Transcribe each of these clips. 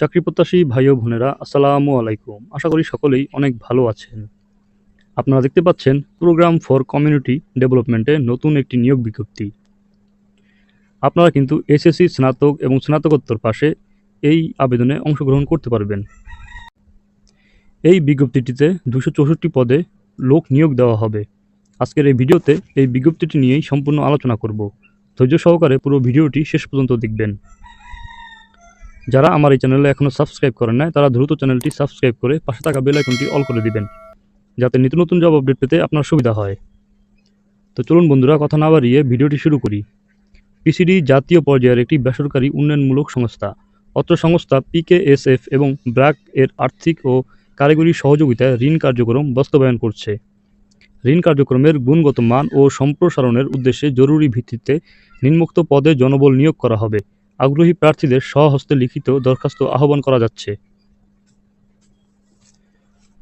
চাকরি প্রত্যাশী ভাই ও বোনেরা, আসসালামু আলাইকুম। আশা করি সকলেই অনেক ভালো আছেন। আপনারা দেখতে পাচ্ছেন প্রোগ্রাম ফর কমিউনিটি ডেভেলপমেন্টে নতুন একটি নিয়োগ বিজ্ঞপ্তি। আপনারা কিন্তু এসএসসি, স্নাতক এবং স্নাতকোত্তর পাশে এই আবেদনে অংশগ্রহণ করতে পারবেন। এই বিজ্ঞপ্তিটিতে দুশো চৌষট্টি পদে লোক নিয়োগ দেওয়া হবে। আজকের এই ভিডিওতে এই বিজ্ঞপ্তিটি নিয়েই সম্পূর্ণ আলোচনা করব। ধৈর্য সহকারে পুরো ভিডিওটি শেষ পর্যন্ত দেখবেন। যারা আমার এই চ্যানেলে এখনও সাবস্ক্রাইব করেন নাই, তারা দ্রুত চ্যানেলটি সাবস্ক্রাইব করে পাশে থাকা বেল আইকনটি অল করে দিবেন, যাতে নিত্য নতুন জব আপডেট পেতে আপনার সুবিধা হয়। তো চলুন বন্ধুরা, কথা না বাড়িয়ে ভিডিওটি শুরু করি। পিসিডি জাতীয় পর্যায়ের একটি বেসরকারি উন্নয়নমূলক সংস্থা। অত্র সংস্থা পিকেএসএফ এবং ব্র্যাক এর আর্থিক ও কারিগরি সহযোগিতায় ঋণ কার্যক্রম বাস্তবায়ন করছে। ঋণ কার্যক্রমের গুণগত মান ও সম্প্রসারণের উদ্দেশ্যে জরুরি ভিত্তিতে নিম্নোক্ত পদে জনবল নিয়োগ করা হবে। আগ্রহী প্রার্থীদের স্বহস্তে লিখিত দরখাস্ত আহ্বান করা যাচ্ছে।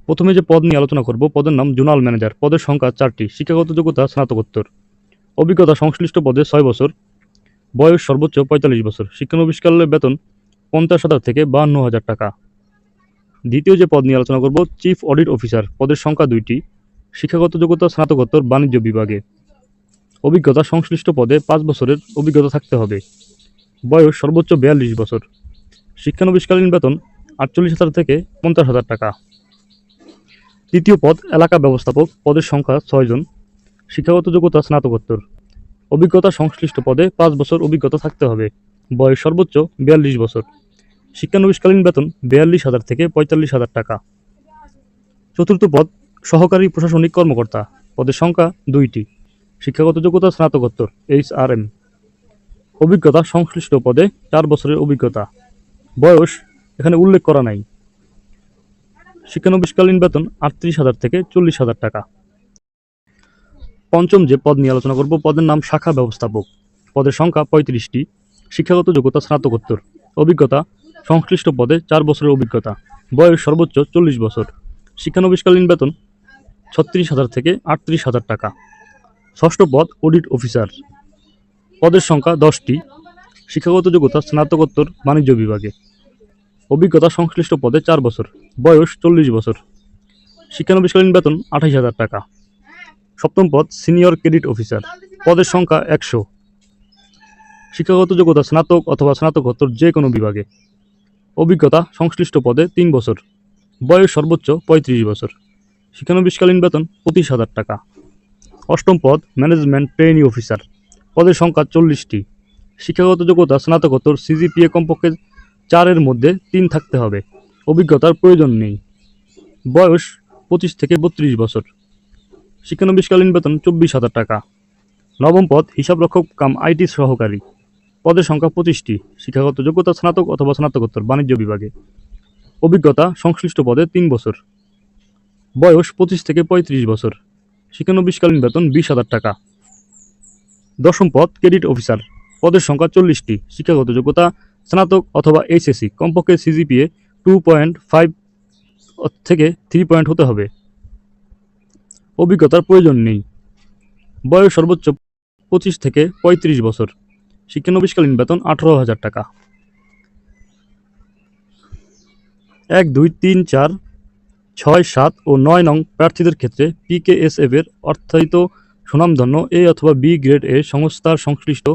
প্রথমে যে পদ নিয়ে আলোচনা করব, পদের নাম জোনাল ম্যানেজার। পদের সংখ্যা চারটি। শিক্ষাগত যোগ্যতা স্নাতকোত্তর। অভিজ্ঞতা সংশ্লিষ্ট পদে ছয় বছর। বয়স সর্বোচ্চ পঁয়তাল্লিশ বছর। শিক্ষানবিষ্কালের বেতন পঞ্চাশ হাজার থেকে বাহান্ন হাজার টাকা। দ্বিতীয় যে পদ নিয়ে আলোচনা করব, চিফ অডিট অফিসার। পদের সংখ্যা দুইটি। শিক্ষাগত যোগ্যতা স্নাতকোত্তর বাণিজ্য বিভাগে। অভিজ্ঞতা সংশ্লিষ্ট পদে পাঁচ বছরের অভিজ্ঞতা থাকতে হবে। বয়স সর্বোচ্চ বিয়াল্লিশ বছর। শিক্ষানবিষ্কালীন বেতন আটচল্লিশ হাজার থেকে পঞ্চাশ হাজার টাকা। তৃতীয় পদ, এলাকা ব্যবস্থাপক পদের সংখ্যা ছয়জন শিক্ষাগত যোগ্যতা স্নাতকোত্তর। অভিজ্ঞতা সংশ্লিষ্ট পদে পাঁচ বছর অভিজ্ঞতা থাকতে হবে। বয়স সর্বোচ্চ বিয়াল্লিশ বছর। শিক্ষানবিষ্কালীন বেতন বিয়াল্লিশ হাজার থেকে পঁয়তাল্লিশ হাজার টাকা। চতুর্থ পদ, সহকারী প্রশাসনিক কর্মকর্তা। পদের সংখ্যা দুইটি। শিক্ষাগত যোগ্যতা স্নাতকোত্তর, এইচ আর এম। অভিজ্ঞতা সংশ্লিষ্ট পদে চার বছরের অভিজ্ঞতা। বয়স এখানে উল্লেখ করা নাই। শিক্ষানবিষ্কালীন বেতন আটত্রিশ হাজার থেকে চল্লিশ হাজার টাকা। পঞ্চম যে পদ নিয়ে আলোচনা করব, পদের নাম শাখা ব্যবস্থাপক। পদের সংখ্যা পঁয়ত্রিশটি। শিক্ষাগত যোগ্যতা স্নাতকোত্তর। অভিজ্ঞতা সংশ্লিষ্ট পদে চার বছরের অভিজ্ঞতা। বয়স সর্বোচ্চ চল্লিশ বছর। শিক্ষানবিষ্কালীন বেতন ছত্রিশ হাজার থেকে আটত্রিশ হাজার টাকা। ষষ্ঠ পদ অডিট অফিসার। পদের সংখ্যা দশটি, শিক্ষাগত যোগ্যতা, স্নাতকোত্তর, বাণিজ্য বিভাগে। অভিজ্ঞতা সংশ্লিষ্ট পদে চার বছর, বয়স চল্লিশ বছর। শিক্ষানবিষ্কালীন বেতন আঠাইশ হাজার টাকা। সপ্তম পদ, সিনিয়র ক্রেডিট অফিসার। পদের সংখ্যা একশো। শিক্ষাগত যোগ্যতা, স্নাতক অথবা স্নাতকোত্তর যে কোনো বিভাগে। অভিজ্ঞতা সংশ্লিষ্ট পদে তিন বছর, বয়স সর্বোচ্চ পঁয়ত্রিশ বছর। শিক্ষানবিষ্কালীন বেতন পঁচিশ হাজার টাকা। অষ্টম পদ, ম্যানেজমেন্ট ট্রেনি অফিসার। পদের সংখ্যা চল্লিশটি। শিক্ষাগত যোগ্যতা, স্নাতকোত্তর, সিজিপিএ কমপক্ষে চারের মধ্যে তিন থাকতে হবে। অভিজ্ঞতার প্রয়োজন নেই। বয়স পঁচিশ থেকে বত্রিশ বছর। শিক্ষানবিষ্কালীন বেতন চব্বিশ হাজার টাকা। নবম পদ, হিসাবরক্ষক কাম আইটি সহকারী। পদের সংখ্যা পঁচিশটি। শিক্ষাগত যোগ্যতা, স্নাতক অথবা স্নাতকোত্তর বাণিজ্য বিভাগে। অভিজ্ঞতা, সংশ্লিষ্ট পদে তিন বছর। বয়স পঁচিশ থেকে পঁয়ত্রিশ বছর। শিক্ষানবিষ্কালীন বেতন বিশ হাজার টাকা। দশম পদ, ক্রেডিট অফিসার। পদের সংখ্যা চল্লিশটি। শিক্ষাগত যোগ্যতা, স্নাতক অথবা এইচএসসি। কমপক্ষে সিজিপিএ টু পয়েন্ট ফাইভ থেকে থ্রি পয়েন্ট হতে হবে। অভিজ্ঞতার প্রয়োজন নেই। বয়স সর্বোচ্চ পঁচিশ থেকে পঁয়ত্রিশ বছর। শিক্ষানবিষ্কালীন বেতন আঠারো হাজার টাকা। এক, দুই, তিন, চার, ছয়, সাত ও নয় নং প্রার্থীদের ক্ষেত্রে পিকেএসএফ এর অর্থায়িত সুনামধন্য এ অথবা বি গ্রেড এ সংস্থার সংশ্লিষ্ট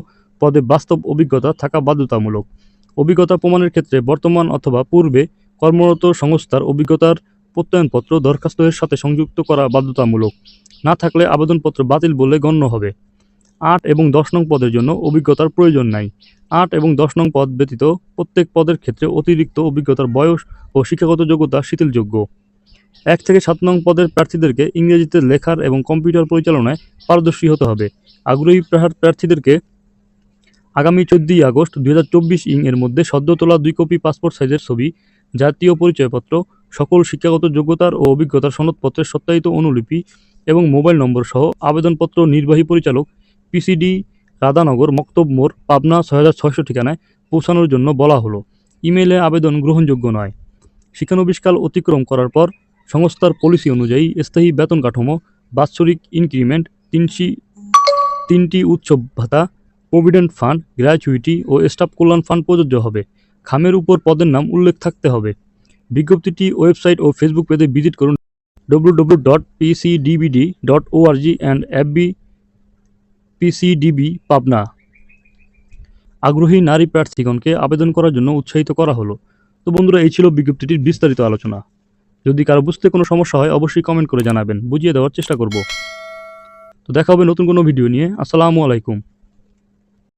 পদে বাস্তব অভিজ্ঞতা থাকা বাধ্যতামূলক। অভিজ্ঞতা প্রমাণের ক্ষেত্রে বর্তমান অথবা পূর্বে কর্মরত সংস্থার অভিজ্ঞতার প্রত্যয়নপত্র দরখাস্তের সাথে সংযুক্ত করা বাধ্যতামূলক। না থাকলে আবেদনপত্র বাতিল বলে গণ্য হবে। আট এবং দশ নং পদের জন্য অভিজ্ঞতার প্রয়োজন নাই। আট এবং দশ নং পদ ব্যতীত প্রত্যেক পদের ক্ষেত্রে অতিরিক্ত অভিজ্ঞতার বয়স ও শিক্ষাগত যোগ্যতা শিথিলযোগ্য। এক থেকে সাত নং পদের প্রার্থীদেরকে ইংরেজিতে লেখার এবং কম্পিউটার পরিচালনায় পারদর্শী হতে হবে। আগ্রহী প্রার- প্রার্থীদেরকে আগামী চোদ্দই আগস্ট দুই হাজার চব্বিশ ইং এর মধ্যে সদ্য তোলা দুই কপি পাসপোর্ট সাইজের ছবি, জাতীয় পরিচয়পত্র, সকল শিক্ষাগত যোগ্যতার ও অভিজ্ঞতার সনদপত্রের সত্যায়িত অনুলিপি এবং মোবাইল নম্বর সহ আবেদনপত্র নির্বাহী পরিচালক পিসিডি রাধানগর মক্তব মোড়, পাবনা ছয় হাজার ছয়শো ঠিকানায় পৌঁছানোর জন্য বলা হলো। ইমেইলে আবেদন গ্রহণযোগ্য নয়। শিক্ষানবিষ্কাল অতিক্রম করার পর সংস্থার পলিসি অনুযায়ী স্থায়ী বেতন কাঠামো, বাৎসরিক ইনক্রিমেন্ট, তিনশি তিনটি উৎসব ভাতা, প্রভিডেন্ট ফান্ড, গ্র্যাচুইটি ও স্টাফ কল্যাণ ফান্ড প্রযোজ্য হবে। খামের উপর পদের নাম উল্লেখ থাকতে হবে। বিজ্ঞপ্তিটি ওয়েবসাইট ও ফেসবুক পেজে ভিজিট করুন। www.pcdbd.org dot PCDBD dot ORG and FB PCDB Pabna. আগ্রহী নারী প্রার্থীগণকে আবেদন করার জন্য উৎসাহিত করা হলো। তো বন্ধুরা, এই ছিল বিজ্ঞপ্তিটির বিস্তারিত আলোচনা। যদি কারও বুঝতে কোনো সমস্যা হয়, অবশ্যই কমেন্ট করে জানাবেন। বুঝিয়ে দেওয়ার চেষ্টা করব। তো দেখা হবে নতুন কোনো ভিডিও নিয়ে। আসসালামু আলাইকুম।